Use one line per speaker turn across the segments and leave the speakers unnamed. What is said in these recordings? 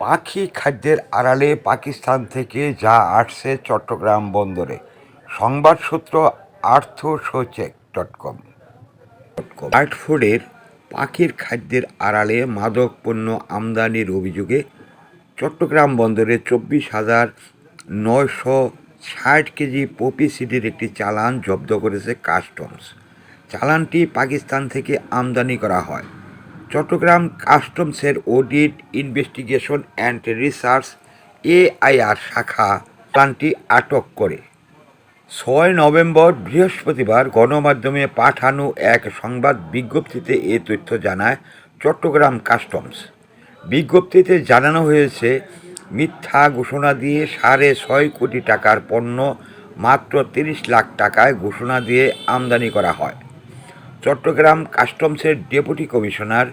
পাখি খাদ্যের আড়ালে পাকিস্তান থেকে যা আসছে চট্টগ্রাম বন্দরে। সংবাদ সূত্র আর্থসোচেক ডট কম। বার্ড ফুডের পাখির খাদ্যের আড়ালে মাদক পণ্য আমদানির অভিযোগে চট্টগ্রাম বন্দরে চব্বিশ হাজার নয়শো ষাট কেজি পপি সিডির একটি চালান জব্দ করেছে কাস্টমস। চালানটি পাকিস্তান থেকে আমদানি করা হয়। Chittagong কাস্টমসের audit, investigation and research AIR শাখা চালানটি আটক করে। ছয় নভেম্বর বৃহস্পতিবার গণমাধ্যমে পাঠানো এক সংবাদ বিজ্ঞপ্তিতে এ তথ্য জানায় চট্টগ্রাম কাস্টমস। বিজ্ঞপ্তিতে জানানো হয়েছে, মিথ্যা ঘোষণা দিয়ে সাড়ে ছয় কোটি টাকার পণ্য মাত্র তিরিশ লাখ টাকায় ঘোষণা দিয়ে আমদানি করা হয়। Chittagong কাস্টমসের deputy commissioner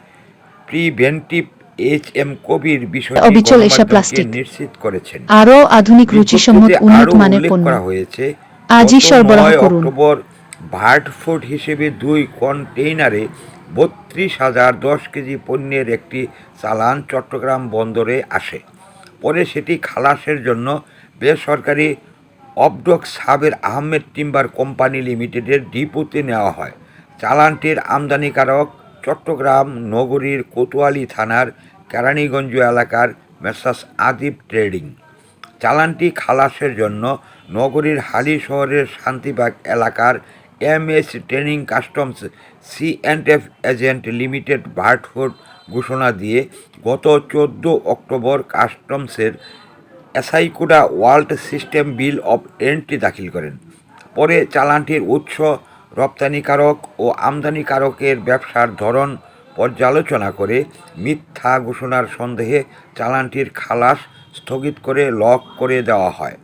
preventive H M Kabir বিষয়টি
অবিচল এশিয়া প্লাস্টিক।
নিশ্চিত করেছেন
আরও আধুনিক রুচিসম্মত উন্নত মানের পণ্য
করা হয়েছে
আজই সরবরাহ করুন।
অক্টোবর ভার্ট ফুড হিসেবে দুই কন্টেইনারে বত্রিশ হাজার দশ কেজি পণ্যের একটি চালান চট্টগ্রাম বন্দরে আসে পরে সেটি খালাসের জন্য বেসরকারি off dock Saber Ahmed timber company লিমিটেডের ডিপোতে নেওয়া হয় চালানটির আমদানিকারক চট্টগ্রাম নগরীর কোতোয়ালি থানার কেরানীগঞ্জ এলাকার মেসাস আদিব ট্রেডিং। চালানটি খালাসের জন্য নগরীর হালি শহরের শান্তিবাগ এলাকার M S training customs C and F agent limited বার্টফোর্ড ঘোষণা দিয়ে গত চোদ্দ October কাস্টমসের ASYCUDA world system bill of entry দাখিল করেন। পরে চালানটির উৎস রপ্তানিকারক ও আমদানিকারকের ব্যবসার ধরন পর্যালোচনা করে মিথ্যা ঘোষণার সন্দেহে চালানটির খালাস স্থগিত করে লক করে দেওয়া হয়।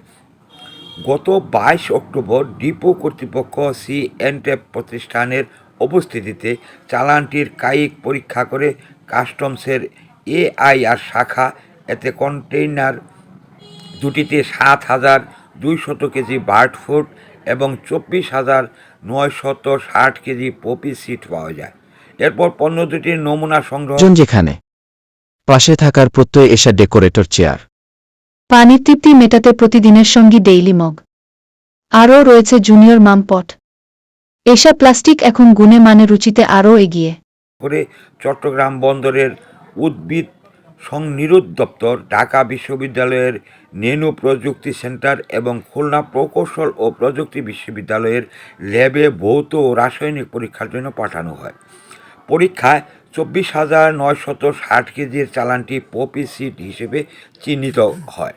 গত বাইশ অক্টোবর ডিপো কর্তৃপক্ষ সি এনটেপ প্রতিষ্ঠানের উপস্থিতিতে চালানটির কায়িক পরীক্ষা করে কাস্টমসের এআইআর শাখা, এতে কন্টেইনার দুটিতে সাত হাজার দুইশত কেজি বার্ড ফুড এবং চব্বিশ হাজার নয়শত ষাট কেজি পপি সিট পাওয়া যায়। এরপর পণ্য দুটির নমুনা সংগ্রহ
যেখানে। পাশে থাকার প্রত্যয় এসা ডেকোরেটর চেয়ার।
পানির তৃপ্তি মেটাতে প্রতিদিনের সঙ্গী ডেইলি মগ। আরও রয়েছে জুনিয়র মাম পট এশা প্লাস্টিক এখন গুণে মানে রুচিতে আরও এগিয়ে।
করে চট্টগ্রাম বন্দরের উদ্ভিদ সংনিরোধ দপ্তর ঢাকা বিশ্ববিদ্যালয়ের নেনো প্রযুক্তি সেন্টার এবং খুলনা প্রকৌশল ও প্রযুক্তি বিশ্ববিদ্যালয়ের ল্যাবে ভৌত ও রাসায়নিক পরীক্ষার জন্য পাঠানো হয়। পরীক্ষায় চব্বিশ হাজার নয়শত ষাট কেজির চালানটি পপি সিট হিসেবে চিহ্নিত হয়।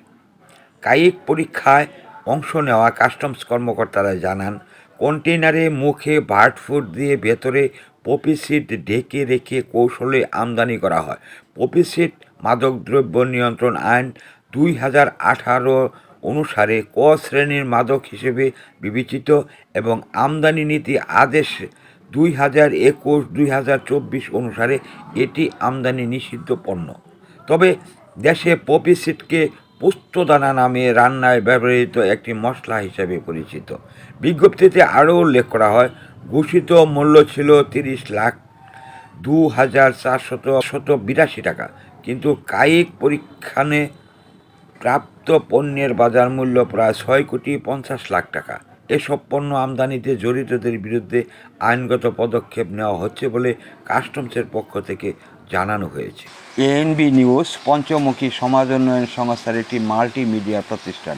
কায়িক পরীক্ষায় অংশ নেওয়া কাস্টমস কর্মকর্তারা জানান, কন্টেইনারে মুখে বার্ড ফুড দিয়ে ভেতরে পপি সিট ঢেকে রেখে কৌশলে আমদানি করা হয়। পপি সিট মাদকদ্রব্য নিয়ন্ত্রণ আইন দুই হাজার আঠারো অনুসারে ক শ্রেণির মাদক হিসেবে বিবেচিত এবং আমদানি নীতি আদেশ দুই হাজার একুশ, দুই হাজার চব্বিশ অনুসারে এটি আমদানি নিষিদ্ধ পণ্য। তবে দেশে পপি সিটকে পোস্তদানা নামে রান্নায় ব্যবহৃত একটি মশলা হিসেবে পরিচিত। বিজ্ঞপ্তিতে আরও উল্লেখ করা হয়, ঘোষিত মূল্য ছিল তিরিশ লাখ দু হাজার চারশত শত বিরাশি টাকা। কিন্তু কায়িক পরীক্ষানে প্রাপ্ত পণ্যের বাজার মূল্য প্রায় ছয় কোটি পঞ্চাশ লাখ টাকা। এসব পণ্য আমদানিতে জড়িতদের বিরুদ্ধে আইনগত পদক্ষেপ নেওয়া হচ্ছে বলে কাস্টমসের পক্ষ থেকে জানানো হয়েছে। এএনবি নিউজ, পঞ্চমুখী সমাজ উন্নয়ন সংস্থার একটি মাল্টিমিডিয়া প্রতিষ্ঠান।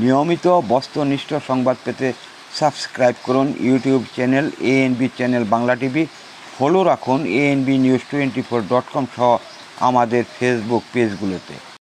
নিয়মিত বস্তুনিষ্ঠ সংবাদ পেতে সাবস্ক্রাইব করুন YouTube channel ANB channel Bangla TV. Follow রাখুন ANB news twenty four dot com সহ আমাদের ফেসবুক পেজগুলোতে।